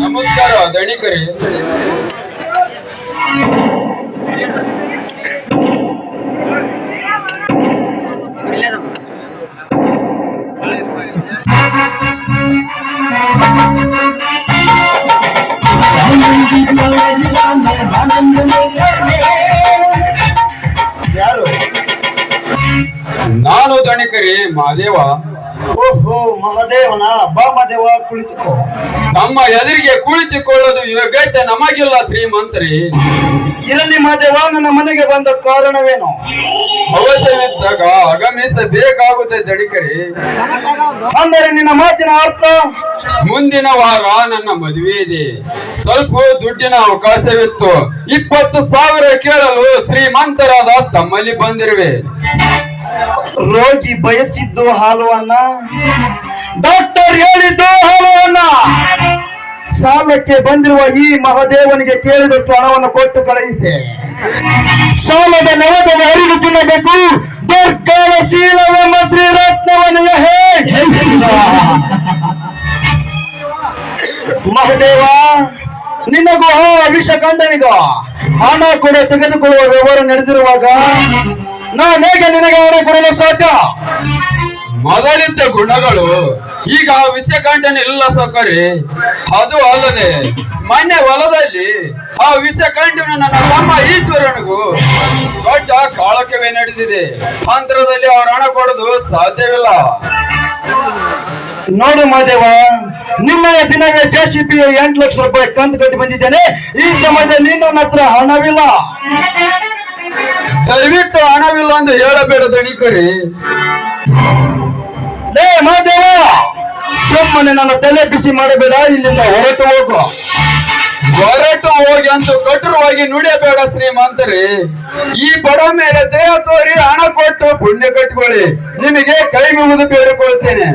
ನಮಸ್ಕಾರ ದಣಿಕರಿ ಯಾರು? ನಾನು ದಣಿಕರಿ ಮಾದೇವ ಓಹೋ ಮಹಾದೇವನ ಬಾ ಮಹಾದೇವ ಕುಳಿತುಕೋ. ನಮ್ಮ ಎದುರಿಗೆ ಕುಳಿತುಕೊಳ್ಳೋದು ಯೋಗ್ಯತೆ ನಮಗಿಲ್ಲ ಶ್ರೀಮಂತರಿ. ಇರಲಿ ಮಹದೇವ ನನ್ನ ಮನೆಗೆ ಬಂದ ಕಾರಣವೇನು? ಅವಶ್ಯವಿದ್ದಾಗ ಆಗಮಿಸಬೇಕಾಗುತ್ತೆ ದಡಿಕರಿ. ಅಂದರೆ ನಿನ್ನ ಮಾತಿನ ಅರ್ಥ? ಮುಂದಿನ ವಾರ ನನ್ನ ಮದುವೆ ಇದೆ. ಸ್ವಲ್ಪ ದುಡ್ಡಿನ ಅವಕಾಶವಿತ್ತು. ಇಪ್ಪತ್ತು ಸಾವಿರ ಕೇಳಲು ಶ್ರೀಮಂತರಾದ ತಮ್ಮಲ್ಲಿ ಬಂದಿರುವೆ. ರೋಗಿ ಬಯಸಿದ್ದು ಹಾಲುವನ್ನ? ಡಾಕ್ಟರ್ ಹೇಳಿದ್ದು ಹಾಲುವನ್ನ. ಸಾಲಕ್ಕೆ ಬಂದಿರುವ ಈ ಮಹಾದೇವನಿಗೆ ಕೇಳಿದಷ್ಟು ಹಣವನ್ನು ಕೊಟ್ಟು ಕಳುಹಿಸಿ. ಸಾಲದ ನೆಲದ ಹರಿದು ತಿನ್ನಬೇಕು. ದೀರ್ಘಾಲಶೀಲವೆಂಬ ಶ್ರೀರತ್ನವನಿಗೆ ಶ್ರೀರತ್ನವನ್ನು ಮಹದೇವ, ನಿನಗೂ ವಿಷ ಕಂಡನಿಗೂ. ಹಣ ಕೂಡ ತೆಗೆದುಕೊಳ್ಳುವ ವ್ಯವಹಾರ ನಡೆದಿರುವಾಗ ನಾನು ಹೇಗೆ ನಿನಗೆ ಹಣ ಕೊಡಲು ಸಾಧ್ಯ? ಮೊದಲಿದ್ದ ಗುಣಗಳು ಈಗ ವಿಷಕಂಠನ ಇಲ್ಲ ಸಕರಿ ಅದು ಅಲ್ಲದೆ ಮೊನ್ನೆ ಹೊಲದಲ್ಲಿ ಆ ವಿಷಕಂಠನ ನನ್ನ ತಮ್ಮ ಈಶ್ವರನಿಗೂ ದೊಡ್ಡ ಕಾಳಕವೇ ನಡೆದಿದೆ. ಅಂತರದಲ್ಲಿ ಅವ್ರ ಹಣ ಕೊಡೋದು ಸಾಧ್ಯವಿಲ್ಲ. ನೋಡು ಮಾದೇವ ನಿಮ್ಮನೆ ದಿನವೇ ಪಿ ಎಂಟು ಲಕ್ಷ ರೂಪಾಯಿ ಕಂತು ಕಟ್ಟಿ ಬಂದಿದ್ದೇನೆ. ಈ ಸಮಯದಲ್ಲಿ ನನ್ನ ಹತ್ರ ಹಣವಿಲ್ಲ. ದಯವಿಟ್ಟು ಹಣವಿಲ್ಲ ಅಂತ ಹೇಳಬೇಡ ದಣಿಕರಿ. ಮಾದೇವ ಸುಮ್ಮನೆ ನನ್ನ ತಲೆ ಬಿಸಿ ಮಾಡಬೇಡ, ಇಲ್ಲಿಂದ ಹೊರಟು ಹೋಗು. ಹೊರಟು ಹೋಗಿ ಅಂತ ಕಠೋರವಾಗಿ ನುಡಿಯಬೇಡ ಶ್ರೀಮಂತರಿ. ಈ ಬಡ ಮೇಲೆ ದೇಹ ತೋರಿ ಹಣ ಕೊಟ್ಟು ಪುಣ್ಯ ಕಟ್ಕೊಳ್ಳಿ. ನಿಮಗೆ ಕೈ ಮುಗಿದು ಬೇಡಿಕೊಳ್ತೇನೆ.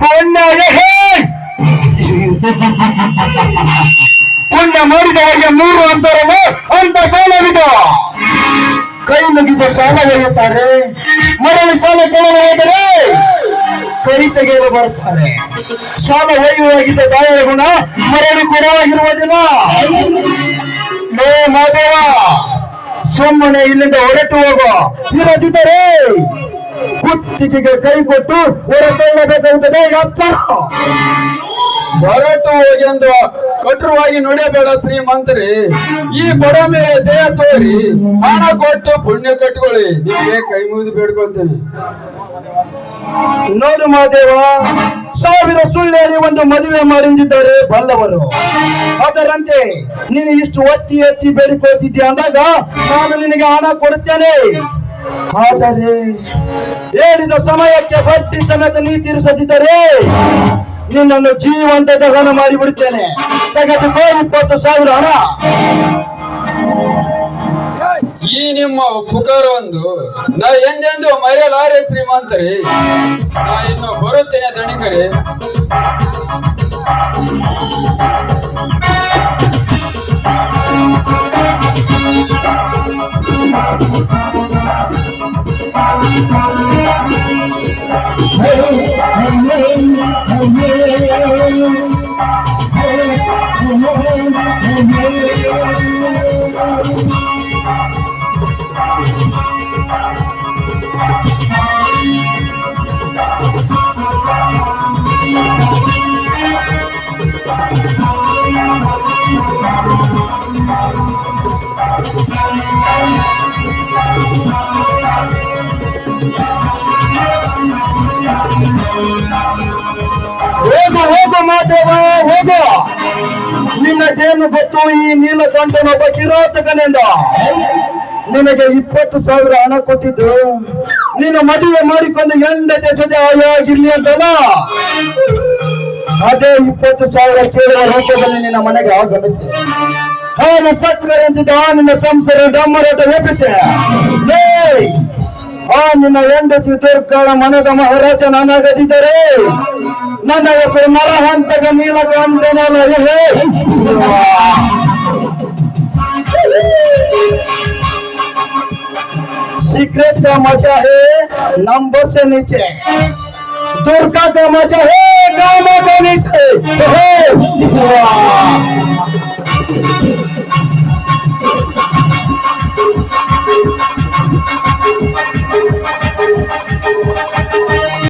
ಪುಣ್ಯ! ಪುಣ್ಯ ಮಾಡಿದವರಿಗೆ ಮೂರು ಅಂತಾರಲ್ಲ ಅಂತ ಸಾಲವಿದು. ಕೈ ಮುಗಿದ ಸಾಲ ಒಯ್ಯುತ್ತಾರೆ. ಮರಳಿ ಸಾಲ ಹೋದರೆ ಕೈ ತೆಗೆಯಲು ಬರುತ್ತಾರೆ. ಸಾಲ ಒಯ್ಯುವಾಗಿದ್ದ ದಾಯರ ಗುಣ ಮರಳಿ ಕೊಡವಾಗಿರುವುದಿಲ್ಲ ಲೇ ಮಾದೇವ ಸುಮ್ಮನೆ ಇಲ್ಲಿಂದ ಹೊರಟು ಹೋಗೋ. ಇರದಿದ್ದರೆ ಕುತ್ತಿಗೆಗೆ ಕೈ ಕೊಟ್ಟು ಹೊರಕೊಳ್ಳಬೇಕಾಗುತ್ತದೆ ಹೊರಟು ಹೋಗಿ ಎಂದು ಕಠೋರವಾಗಿ ನುಡಿಯಬೇಡ ಶ್ರೀಮಂತರಿ. ಈ ಬಡ ಮೇಲೆ ದೇಹ ತೋರಿ, ಹಣ ಕೊಟ್ಟು ಪುಣ್ಯ ಕಟ್ಕೊಳ್ಳಿ. ನಿಮಗೆ ಕೈ ಮುಗಿದು ಬೇಡ್ಕೊಳ್ತೇನೆ. ನೋಡು ಮಹಾದೇವ, ಸಾವಿರ ಸುಳ್ಳಿಯಲ್ಲಿ ಒಂದು ಮದುವೆ ಮಾಡಿದ್ದಾರೆ ಬಲ್ಲವರು. ಅದರಂತೆ ನೀನು ಇಷ್ಟು ಒತ್ತಿ ಎತ್ತಿ ಬೇಡಿಕೊಳ್ತಿದ್ದೆ ಅಂದಾಗ ನಾನು ನಿನಗೆ ಹಣ ಕೊಡುತ್ತೇನೆ. ಆದರೆ ಹೇಳಿದ ಸಮಯಕ್ಕೆ ಬಟ್ಟಿ ಸಮೇತ ನೀ ತೀರಿಸದಿದ್ದರೆ ನಿನ್ನನ್ನು ಜೀವಂತ ದಹನ ಮಾಡಿಬಿಡುತ್ತೇನೆ. ತೆಗೆದುಕೋ ಇಪ್ಪತ್ತು ಸಾವಿರ ಹಣ. ಈ ನಿಮ್ಮ ಉಪಕಾರವೊಂದು ನಾ ಎಂದೆಂದು ಮರೆಯಲಾರೆ ಶ್ರೀಮಂತರಿ. ನಾ ಇನ್ನು ಬರುತ್ತೇನೆ ದಣಿಕರಿ ಹೋಗು ಹೋಗು ಮಾದೇವ ಹೋಗು. ನಿನ್ನಗೇನು ಗೊತ್ತು ಈ ನೀಲಕಂಠನೊಬ್ಬ ಕಿರಾತಕನೆಂದ. ನಿನಗೆ ಇಪ್ಪತ್ತು ಸಾವಿರ ಹಣ ಕೊಟ್ಟಿದ್ದು. ನಿನ್ನ ಮದುವೆ ಮಾಡಿಕೊಂಡು ಹೆಂಡತಿ ಜೊತೆ ಆಯಾಗಿರ್ಲಿ ಅಂತಲ್ಲ? ಅದೇ ಇಪ್ಪತ್ತು ಸಾವಿರ ಕೇಳುವ ರೂಪದಲ್ಲಿ ನಿನ್ನ ಮನೆಗೆ ಆಗಮಿಸಿ. ಹಾನು ಸಕ್ಕರೆ ಅಂತಿದ್ದ ನಿನ್ನ ಸಂಸಾರ ಡಮ್ಮರಟ ಎಬ್ಬಿಸಿ! ಆ ನಿನ್ನ ಹೆಂಡತಿ ದುರ್ಗಾಳ ಮನದ ಮಹಾರಾಜ ನಾನಾಗದಿದ್ದರೆ ನನ್ನ ಹೆಸರು ನರಹಂತಕ ನೀಲಕಂಠನಲ್ಲ ಹೇ सीक्रेट का मजा है नंबर से नीचे दुर्गा का मजा है गामा गाने से हे